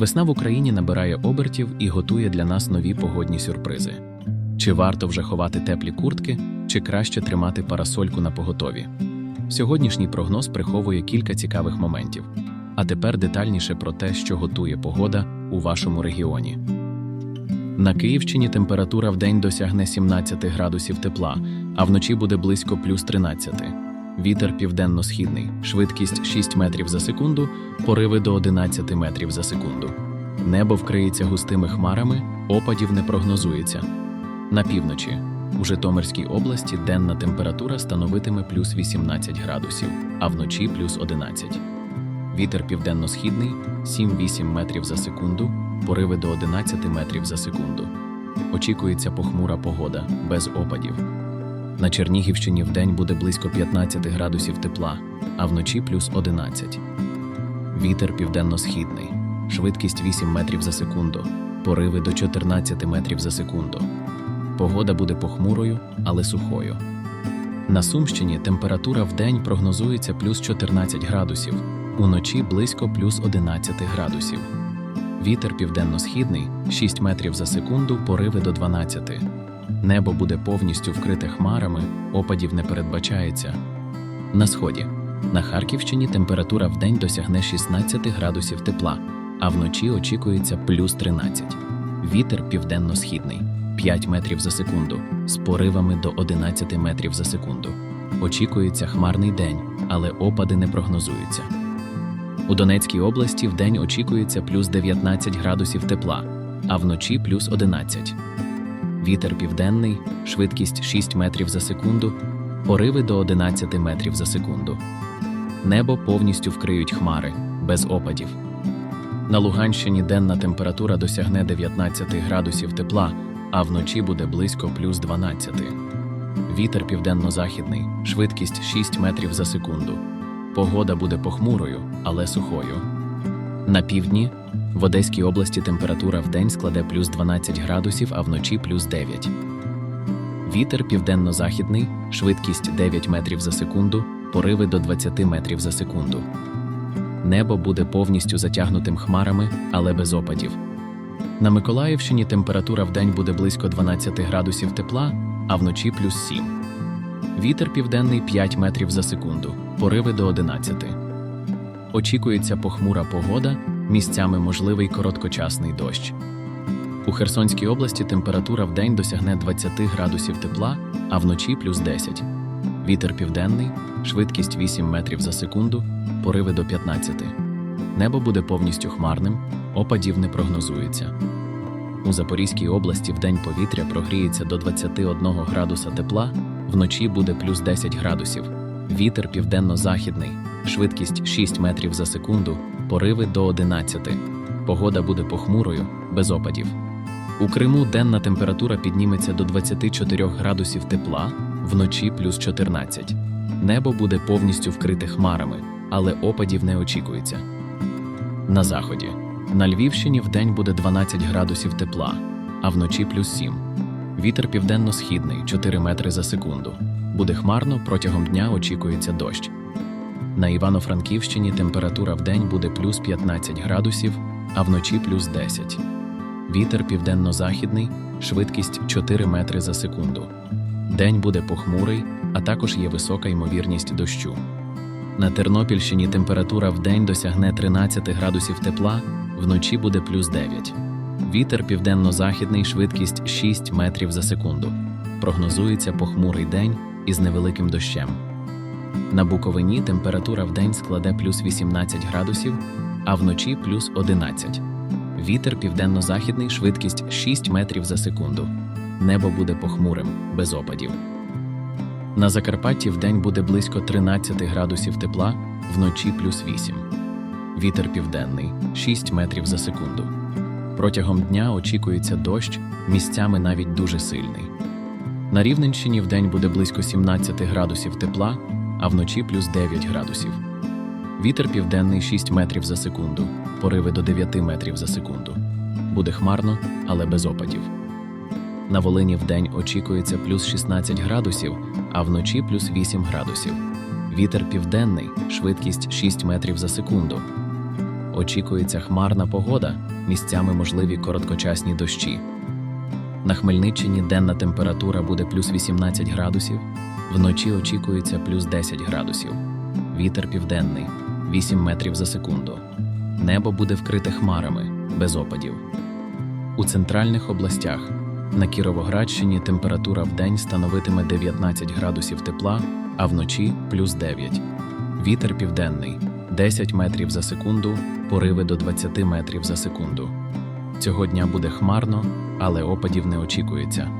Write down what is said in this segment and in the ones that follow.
Весна в Україні набирає обертів і готує для нас нові погодні сюрпризи. Чи варто вже ховати теплі куртки, чи краще тримати парасольку на поготові? Сьогоднішній прогноз приховує кілька цікавих моментів. А тепер детальніше про те, що готує погода у вашому регіоні. На Київщині температура вдень досягне 17 градусів тепла, а вночі буде близько плюс 13. Вітер південно-східний, швидкість 6 метрів за секунду, пориви до 11 метрів за секунду. Небо вкриється густими хмарами, опадів не прогнозується. На півночі у Житомирській області денна температура становитиме плюс 18 градусів, а вночі плюс 11. Вітер південно-східний 7-8 метрів за секунду, пориви до 11 метрів за секунду. Очікується похмура погода, без опадів. На Чернігівщині вдень буде близько 15 градусів тепла, а вночі плюс 11. Вітер південно-східний, швидкість 8 метрів за секунду, пориви до 14 метрів за секунду. Погода буде похмурою, але сухою. На Сумщині температура вдень прогнозується плюс 14 градусів, уночі близько плюс 11 градусів. Вітер південно-східний 6 метрів за секунду, пориви до 12. Небо буде повністю вкрите хмарами, опадів не передбачається. На сході. На Харківщині температура вдень досягне 16 градусів тепла, а вночі очікується плюс 13. Вітер південно-східний 5 метрів за секунду, з поривами до 11 метрів за секунду. Очікується хмарний день, але опади не прогнозуються. У Донецькій області вдень очікується плюс 19 градусів тепла, а вночі плюс 11. Вітер південний, швидкість 6 метрів за секунду, пориви до 11 метрів за секунду. Небо повністю вкриють хмари, без опадів. На Луганщині денна температура досягне 19 градусів тепла, а вночі буде близько плюс 12. Вітер південно-західний, швидкість 6 метрів за секунду. Погода буде похмурою, але сухою. На півдні в Одеській області температура вдень складе плюс 12 градусів, а вночі плюс 9. Вітер південно-західний, швидкість 9 метрів за секунду, пориви до 20 метрів за секунду. Небо буде повністю затягнутим хмарами, але без опадів. На Миколаївщині температура вдень буде близько 12 градусів тепла, а вночі плюс 7. Вітер південний 5 метрів за секунду, пориви до 11. Очікується похмура погода, місцями можливий короткочасний дощ. У Херсонській області температура вдень досягне 20 градусів тепла, а вночі плюс 10. Вітер південний, швидкість 8 метрів за секунду, пориви до 15. Небо буде повністю хмарним, опадів не прогнозується. У Запорізькій області вдень повітря прогріється до 21 градуса тепла, вночі буде плюс 10 градусів. Вітер південно-західний, швидкість 6 метрів за секунду, пориви до 11. Погода буде похмурою, без опадів. У Криму денна температура підніметься до 24 градусів тепла, вночі плюс 14. Небо буде повністю вкрите хмарами, але опадів не очікується. На заході. На Львівщині вдень буде 12 градусів тепла, а вночі плюс 7. Вітер південно-східний 4 метри за секунду. Буде хмарно, протягом дня очікується дощ. На Івано-Франківщині температура вдень буде плюс 15 градусів, а вночі плюс 10. Вітер південно-західний, швидкість 4 метри за секунду. День буде похмурий, а також є висока ймовірність дощу. На Тернопільщині температура вдень досягне 13 градусів тепла, вночі буде плюс 9. Вітер південно-західний, швидкість 6 метрів за секунду. Прогнозується похмурий день із невеликим дощем. На Буковині температура вдень складе плюс 18 градусів, а вночі плюс 11. Вітер південно-західний, швидкість 6 метрів за секунду. Небо буде похмурим, без опадів. На Закарпатті вдень буде близько 13 градусів тепла, вночі плюс 8. Вітер південний 6 метрів за секунду. Протягом дня очікується дощ, місцями навіть дуже сильний. На Рівненщині вдень буде близько 17 градусів тепла, а вночі плюс 9 градусів. Вітер південний 6 метрів за секунду, пориви до 9 метрів за секунду. Буде хмарно, але без опадів. На Волині вдень очікується плюс 16 градусів, а вночі плюс 8 градусів. Вітер південний, швидкість 6 метрів за секунду. очікується хмарна погода, місцями можливі короткочасні дощі. На Хмельниччині денна температура буде плюс 18 градусів, вночі очікується плюс 10 градусів. Вітер південний 8 метрів за секунду. Небо буде вкрите хмарами, без опадів. У центральних областях на Кіровоградщині температура в день становитиме 19 градусів тепла, а вночі плюс 9. Вітер південний 10 метрів за секунду, пориви до 20 метрів за секунду. Цього дня буде хмарно, але опадів не очікується.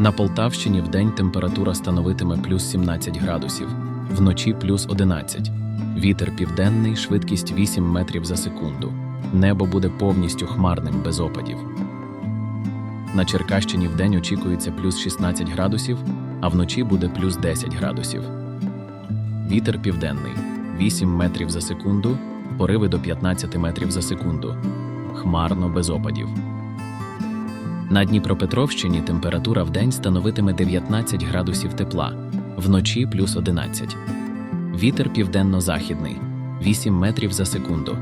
На Полтавщині вдень температура становитиме плюс 17 градусів, вночі плюс 11. Вітер південний, швидкість 8 метрів за секунду. Небо буде повністю хмарним без опадів. На Черкащині вдень очікується плюс 16 градусів, а вночі буде плюс 10 градусів. Вітер південний 8 метрів за секунду, пориви до 15 метрів за секунду. Хмарно без опадів. На Дніпропетровщині температура вдень становитиме 19 градусів тепла, вночі плюс 11. Вітер південно-західний 8 метрів за секунду.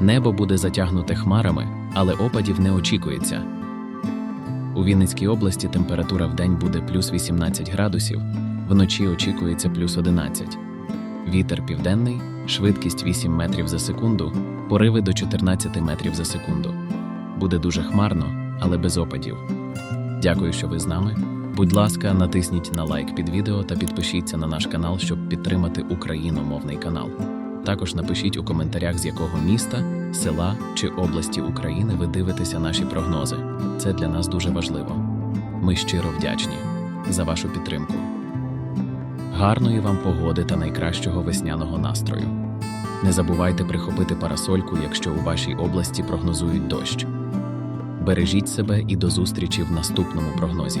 Небо буде затягнуте хмарами, але опадів не очікується. У Вінницькій області температура вдень буде плюс 18 градусів, вночі очікується плюс 11. Вітер південний, швидкість 8 метрів за секунду, пориви до 14 метрів за секунду. Буде дуже хмарно, але без опадів. Дякую, що ви з нами. Будь ласка, натисніть на лайк під відео та підпишіться на наш канал, щоб підтримати україномовний канал. Також напишіть у коментарях, з якого міста, села чи області України ви дивитеся наші прогнози. Це для нас дуже важливо. Ми щиро вдячні за вашу підтримку. Гарної вам погоди та найкращого весняного настрою. Не забувайте прихопити парасольку, якщо у вашій області прогнозують дощ. Бережіть себе і до зустрічі в наступному прогнозі.